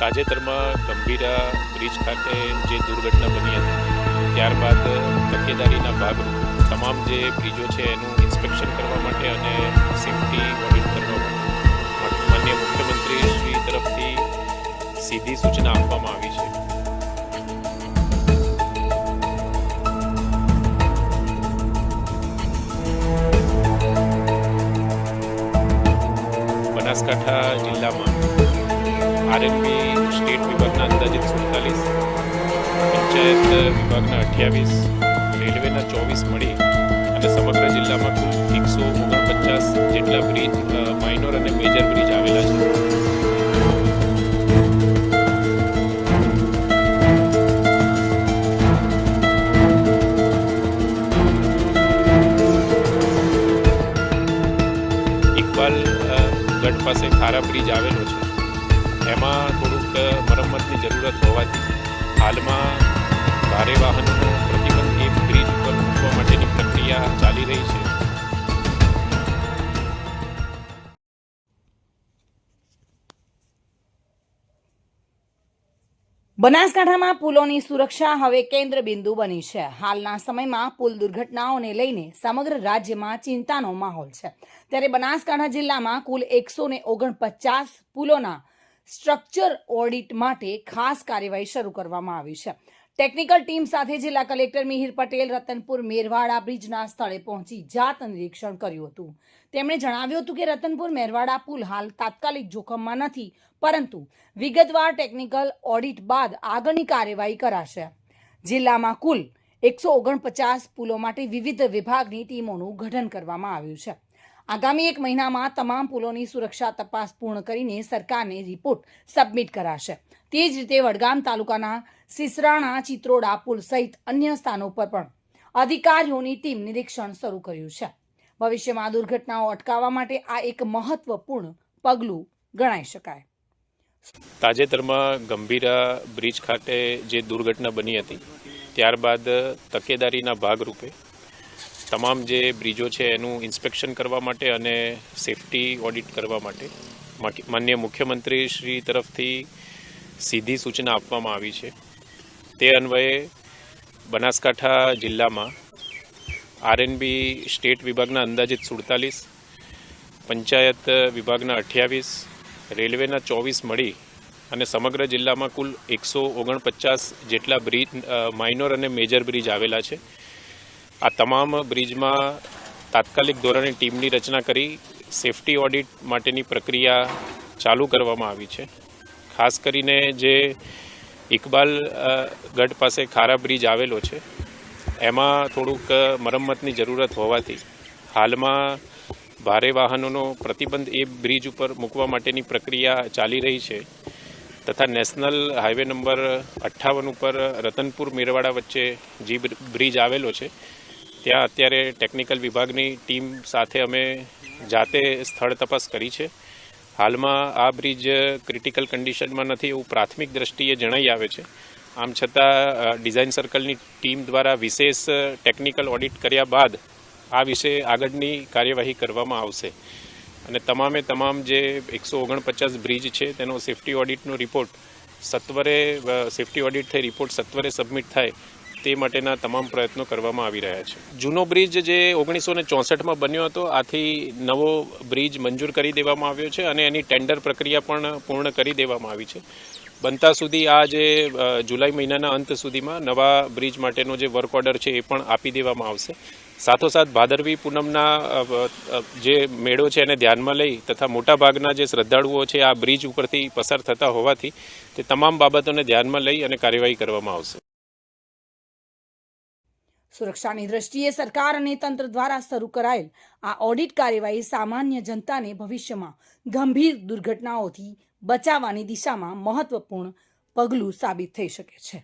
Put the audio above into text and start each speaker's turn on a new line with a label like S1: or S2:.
S1: તાજેતરમાં ગંભીરા બ્રિજ ખાતે જે દુર્ઘટના બની હતી, ત્યારબાદ તકેદારીના ભાગ, તમામ જે બ્રિજો છે એનું ઇન્સ્પેક્શન કરવા માટે અને સેફટી ઓડિટ કરવા માટે માન્ય મુખ્યમંત્રી શ્રી તરફથી સીધી સૂચના આપવામાં આવી છે. બનાસકાંઠા જિલ્લામાં આરએનબી સ્ટેટ વિભાગના અંદાજિત સુડતાલીસ, પંચાયત વિભાગના અઠ્યાવીસ, રેલવેના ચોવીસ મળી અને સમગ્ર જિલ્લામાં કુલ એકસો ઓગણપચાસ જેટલા બ્રિજ માઇનોર અને મેજર બ્રિજ આવેલા છે. ગઢ પાસે ખારા બ્રિજ આવેલો છે. એમાં થોડુંક મરમ્મતની જરૂરત હોવાથી હાલમાં ભારે વાહનોનો પ્રતિબંધ એક બ્રિજ ઉપર મૂકવા માટેની પ્રક્રિયા ચાલી રહી છે.
S2: બનાસકાંઠામાં પુલોની સુરક્ષા હવે કેન્દ્ર બિંદુ બની છે. હાલના સમયમાં પુલ દુર્ઘટનાઓને લઈને સમગ્ર રાજ્યમાં ચિંતાનો માહોલ છે. ત્યારે બનાસકાંઠા જિલ્લામાં કુલ એકસો ને ઓગણપચાસ પુલોના સ્ટ્રક્ચર ઓડિટ માટે ખાસ કાર્યવાહી શરૂ કરવામાં આવી છે. ટેકનિકલ ટીમ સાથે જિલ્લા કલેક્ટર મિહિર પટેલ, રતનપુર મેરવાડા બ્રિજના સ્થળે પહોંચી જાત નિરીક્ષણ કર્યું હતું. તેમણે જણાવ્યું હતું કે રતનપુર મેરવાડા પુલ હાલ તાત્કાલિક જોખમમાં નથી, પરંતુ વિગતવાર ટેકનિકલ ઓડિટ બાદ આગળની કાર્યવાહી કરાશે. જિલ્લામાં કુલ એકસો ઓગણપચાસ પુલો માટે વિવિધ વિભાગની ટીમોનું ગઠન કરવામાં આવ્યું છે. આગામી એક મહિનામાં તમામ પુલોની સુરક્ષા તપાસ પૂર્ણ કરીને સરકારને રિપોર્ટ સબમિટ કરાશે. તે જ રીતે વડગામ તાલુકાના સિસરાણા, ચિત્રોડા પુલ સહિત અન્ય સ્થાનો પર પણ અધિકારીઓની ટીમ નિરીક્ષણ શરૂ કર્યું છે. ભવિષ્યમાં દુર્ઘટનાઓ અટકાવવા માટે આ એક મહત્વપૂર્ણ પગલું ગણાઈ શકાય.
S1: તાજેતરમાં ગંભીરા બ્રિજ ખાતે જે દુર્ઘટના બની હતી, ત્યારબાદ તકેદારીના ભાગરૂપે તમામ જે બ્રિજો છે એનું ઇન્સ્પેક્શન કરવા માટે અને સેફટી ઓડિટ કરવા માટે માન્ય મુખ્યમંત્રી શ્રી તરફથી સીધી સૂચના આપવામાં આવી છે. તે અન્વયે બનાસકાંઠા જિલ્લામાં આરએનબી સ્ટેટ વિભાગના અંદાજિત સુડતાલીસ, પંચાયત વિભાગના અઠ્યાવીસ, રેલવેના ચોવીસ મળી અને સમગ્ર જિલ્લામાં કુલ એકસો ઓગણપચાસ જેટલા બ્રિજ માઇનોર અને મેજર બ્રિજ આવેલા છે. આ તમામ બ્રિજમાં તાત્કાલિક ધોરણે ટીમની રચના કરી સેફટી ઓડિટ માટેની પ્રક્રિયા ચાલુ કરવામાં આવી છે. ખાસ કરીને જે ઇકબાલ ગઢ પાસે ખારા બ્રિજ આવેલો છે, એમાં થોડુંક મરમ્મતની જરૂરત હોવાથી હાલમાં ભારે વાહનોનો પ્રતિબંધ એ બ્રિજ ઉપર મૂકવા માટેની પ્રક્રિયા ચાલી રહી છે તથા નેશનલ હાઈવે નંબર અઠ્ઠાવન ઉપર રતનપુર, મેરવાડા વચ્ચે જે બ્રિજ આવેલો છે ત્યાં અત્યારે ટેકનિકલ વિભાગની ટીમ સાથે અમે જાતે સ્થળ તપાસ કરી છે. હાલમાં આ બ્રિજ ક્રિટિકલ કન્ડિશનમાં નથી એવું પ્રાથમિક દ્રષ્ટિએ જણાઈ આવે છે. આમ છતાં ડિઝાઇન સર્કલની ટીમ દ્વારા વિશેષ ટેકનિકલ ઓડિટ કર્યા બાદ આ વિશે આગળની કાર્યવાહી કરવામાં આવશે. અને તમામે તમામ જે એકસો ઓગણપચાસ બ્રિજ છે, તેનો સેફટી ઓડિટનો રિપોર્ટ સત્વરે સેફ્ટી ઓડિટ થઈ રિપોર્ટ સત્વરે સબમિટ થાય તે માટેના તમામ પ્રયત્નો કરવામાં આવી રહ્યા છે. જૂનો બ્રિજ જે ઓગણીસો ને ચોસઠમાં બન્યો હતો, આથી નવો બ્રિજ મંજૂર કરી દેવામાં આવ્યો છે અને એની ટેન્ડર પ્રક્રિયા પણ પૂર્ણ કરી દેવામાં આવી છે. બનતા સુધી આ જે જુલાઈ મહિનાના અંત સુધીમાં નવા બ્રિજ માટેનો જે વર્ક ઓર્ડર છે એ પણ આપી દેવામાં આવશે. સાથોસાથ ભાદરવી પૂનમના જે મેળો છે એને ધ્યાનમાં લઈ તથા મોટાભાગના જે શ્રદ્ધાળુઓ છે આ બ્રિજ ઉપરથી પસાર થતા હોવાથી તે તમામ બાબતોને ધ્યાનમાં લઈ અને કાર્યવાહી કરવામાં આવશે.
S2: સુરક્ષાની દ્રષ્ટિએ સરકાર અને તંત્ર દ્વારા શરૂ કરાયેલ આ ઓડિટ કાર્યવાહી સામાન્ય જનતાને ભવિષ્યમાં ગંભીર દુર્ઘટનાઓથી બચાવવાની દિશામાં મહત્વપૂર્ણ પગલું સાબિત થઈ શકે છે.